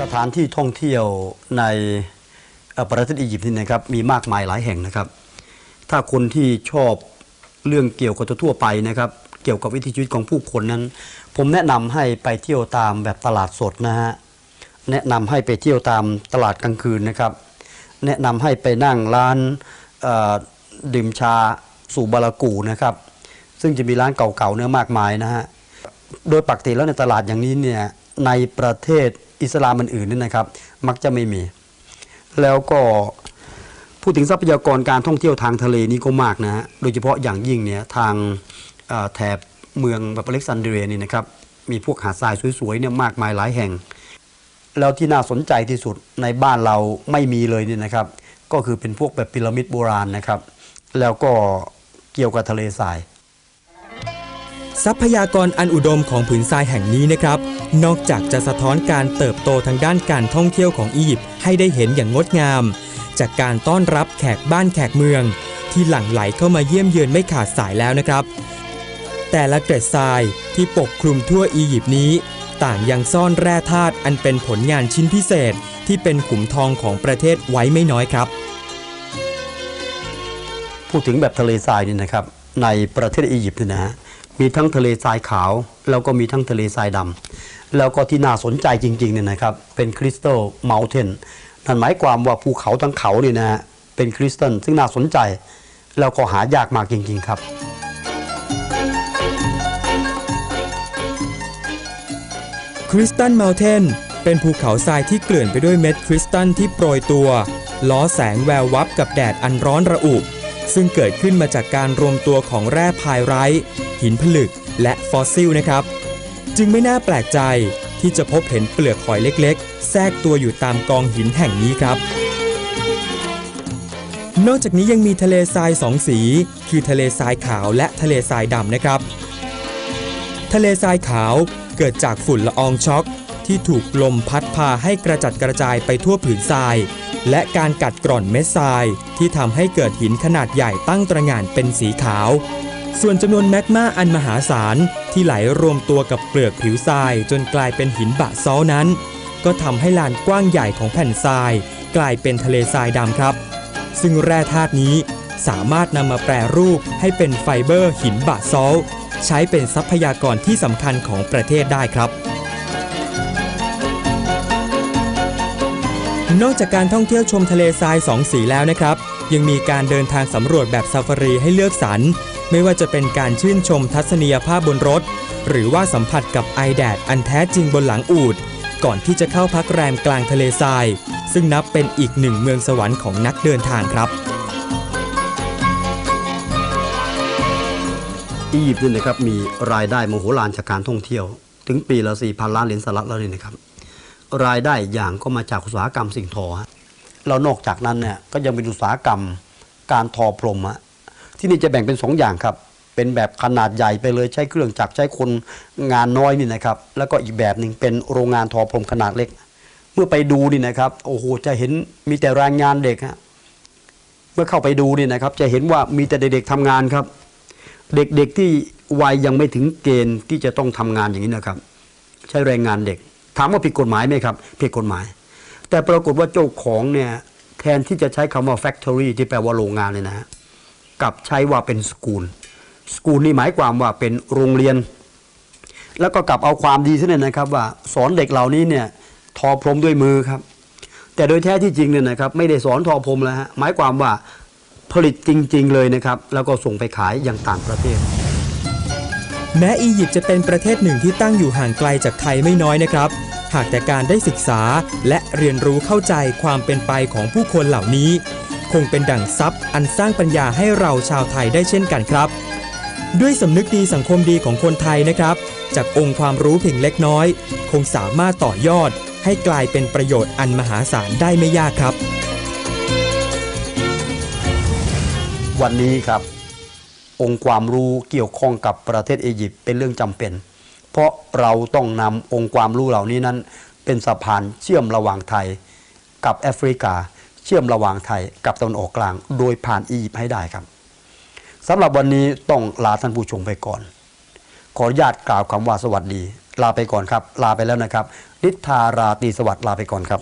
สถานที่ท่องเที่ยวในประเทศอียิปต์นี่นะครับมีมากมายหลายแห่งนะครับ ถ้าคนที่ชอบเรื่องเกี่ยวกับทั่วไปนะครับ เกี่ยวกับวิถีชีวิตของผู้คนนั้น ผมแนะนำให้ไปเที่ยวตามแบบตลาดสดนะฮะแนะนำให้ไปเที่ยวตามตลาดกลางคืนนะครับ แนะนำให้ไปนั่งร้านดื่มชาสูบารากูนะครับ ซึ่งจะมีร้านเก่าๆเนื้อมากมายนะฮะโดยปกติแล้วในตลาดอย่างนี้เนี่ยในประเทศ อิสลามอื่นๆนี่นะครับ มักจะไม่มี แล้วก็พูดถึงทรัพยากรการท่องเที่ยวทางทะเลนี่ก็มากนะฮะโดยเฉพาะอย่างยิ่งเนี่ยทางแถบเมืองแบบอเล็กซานเดรียนี่นะครับมีพวกหาดทรายสวยๆเนี่ยมากมายหลายแห่ง แล้วที่น่าสนใจที่สุดในบ้านเราไม่มีเลยเนี่ยนะครับ ก็คือเป็นพวกแบบพีระมิดโบราณนะครับ แล้วก็เกี่ยวกับทะเลทราย ทรัพยากรอันอุดมของผืนทรายแห่งนี้นะครับ นอกจากจะสะท้อนการเติบโตทางด้านการท่องเที่ยวของอียิปต์ให้ได้เห็นอย่างงดงาม จากการต้อนรับแขกบ้านแขกเมือง ที่หลั่งไหลเข้ามาเยี่ยมเยือนไม่ขาดสายแล้วนะครับ แต่ละเกร็ดทรายที่ปกคลุมทั่วอียิปต์นี้ ต่างยังซ่อนแร่ธาตุอันเป็นผลงานชิ้นพิเศษที่เป็นขุมทองของประเทศไว้ไม่น้อยครับ พูดถึงแบบทะเลทรายนี่นะครับ ในประเทศอียิปต์เนี่ยนะฮะ มีทั้งทะเลทรายขาว แล้วก็มีทั้งทะเลทรายดำแล้วก็ที่น่าสนใจจริงๆเนี่ยนะครับเป็นคริสตัลเมลเทนนั่นหมายความว่าภูเขาทั้งเขาเนี่ยนะฮะเป็นคริสตัลซึ่งน่าสนใจ แล้วก็หายากมากจริง ๆครับคริสตัลเมลเทนเป็นภูเขาทรายที่เกลื่อนไปด้วยเม็ดคริสตัลที่โปรยตัว ล้อแสงแวววับกับแดดอันร้อนระอุ ซึ่งเกิดขึ้นมาจากการรวมตัวของแร่พายไรท์หินผลึก และฟอสซิลนะครับ จึงไม่น่าแปลกใจที่จะพบเห็นเปลือกหอยเล็ก ๆ แทรกตัวอยู่ตามกองหินแห่งนี้ครับ นอกจากนี้ยังมีทะเลทรายสองสี คือทะเลทรายขาวและทะเลทรายดำนะครับ ทะเลทรายขาวเกิดจากฝุ่นละอองช็อกที่ถูกลมพัดพาให้กระจัดกระจายไปทั่วผืนทราย และการกัดกร่อนเม็ดทราย ที่ทำให้เกิดหินขนาดใหญ่ตั้งตระหง่านเป็นสีขาว ส่วนจำนวนแมกมาอันมหาศาลที่ไหลรวมตัวกับเปลือกผิวทรายจนกลายเป็นหินบะซ้อนั้น ก็ทำให้ลานกว้างใหญ่ของแผ่นทราย กลายเป็นทะเลทรายดำครับ ซึ่งแร่ธาตุนี้สามารถนำมาแปรรูปให้เป็นไฟเบอร์หินบะซ้อใช้เป็นทรัพยากรที่สำคัญของประเทศได้ครับ นอกจากการท่องเที่ยวชมทะเลทรายสองสีแล้วนะครับ ยังมีการเดินทางสำรวจแบบซาฟารีให้เลือกสรร ไม่ว่าจะเป็นการชื่นชมทัศนียภาพบนรถ หรือว่าสัมผัสกับไอแดดอันแท้จริงบนหลังอูดก่อนที่จะเข้าพักแรมกลางทะเลทราย ซึ่งนับเป็นอีกหนึ่งเมืองสวรรค์ของนักเดินทางครับอียิปต์นี่ยนะครับมีรายได้มโหฬารจากการท่องเที่ยว ถึงปีละ4พันล้านเหรียญสหรัฐแล้วนี่นะครับ รายได้อย่างก็มาจากอุตสาหกรรมสิ่งทอฮะแล้วนอกจากนั้นเนี่ยก็ยังเป็นอุตสาหกรรมการทอพรมฮะที่นี่จะแบ่งเป็นสองอย่างครับ เป็นแบบขนาดใหญ่ไปเลยใช้เครื่องจักรใช้คนงานน้อยนี่นะครับ แล้วก็อีกแบบหนึ่งเป็นโรงงานทอพรมขนาดเล็ก เมื่อไปดูนี่นะครับโอ้โหจะเห็นมีแต่แรงงานเด็กฮะเมื่อเข้าไปดูนี่นะครับ จะเห็นว่ามีแต่เด็กๆทำงานครับ เด็กๆที่วัยยังไม่ถึงเกณฑ์ที่จะต้องทำงานอย่างนี้นะครับ ใช้แรงงานเด็ก ถามว่าผิดกฎหมายไหมครับผิดกฎหมาย แต่ปรากฏว่าเจ้าของเนี่ยแทนที่จะใช้คำว่า factory ที่แปลว่าโรงงานเลยนะฮะกับใช้ว่าเป็นสกูลสกูลนี่หมายความว่าเป็นโรงเรียน แล้วก็กลับเอาความดีซะเนี่ยนะครับ ว่าสอนเด็กเหล่านี้เนี่ยทอพรมด้วยมือครับ แต่โดยแท้ที่จริงเนี่ยนะครับ ไม่ได้สอนทอพรมแล้วฮะหมายความว่าผลิตจริง ๆ เลยนะครับ แล้วก็ส่งไปขายอย่างต่างประเทศ แม้อียิปต์จะเป็นประเทศหนึ่งที่ตั้งอยู่ห่างไกลจากไทยไม่น้อยนะครับ หากแต่การได้ศึกษาและเรียนรู้เข้าใจความเป็นไปของผู้คนเหล่านี้ คงเป็นดั่งทรัพย์อันสร้างปัญญาให้เราชาวไทยได้เช่นกันครับ ด้วยสำนึกดีสังคมดีของคนไทยนะครับ จากองค์ความรู้เพียงเล็กน้อย คงสามารถต่อยอด ให้กลายเป็นประโยชน์อันมหาศาลได้ไม่ยากครับ วันนี้ครับ องค์ความรู้เกี่ยวข้องกับประเทศอียิปต์เป็นเรื่องจำเป็น เพราะเราต้องนำองค์ความรู้เหล่านี้นั้น เป็นสะพานเชื่อมระหว่างไทยกับแอฟริกา เชื่อมระหว่างไทยกับตะวันออกกลาง โดยผ่านอียิปต์ให้ได้ครับสำหรับวันนี้ต้องลาท่านผู้ชมไปก่อน ขออนุญาตกล่าวคำว่าสวัสดี ลาไปก่อนครับ ลาไปแล้วนะครับนิทาราตีสวัสดิ์ลาไปก่อนครับ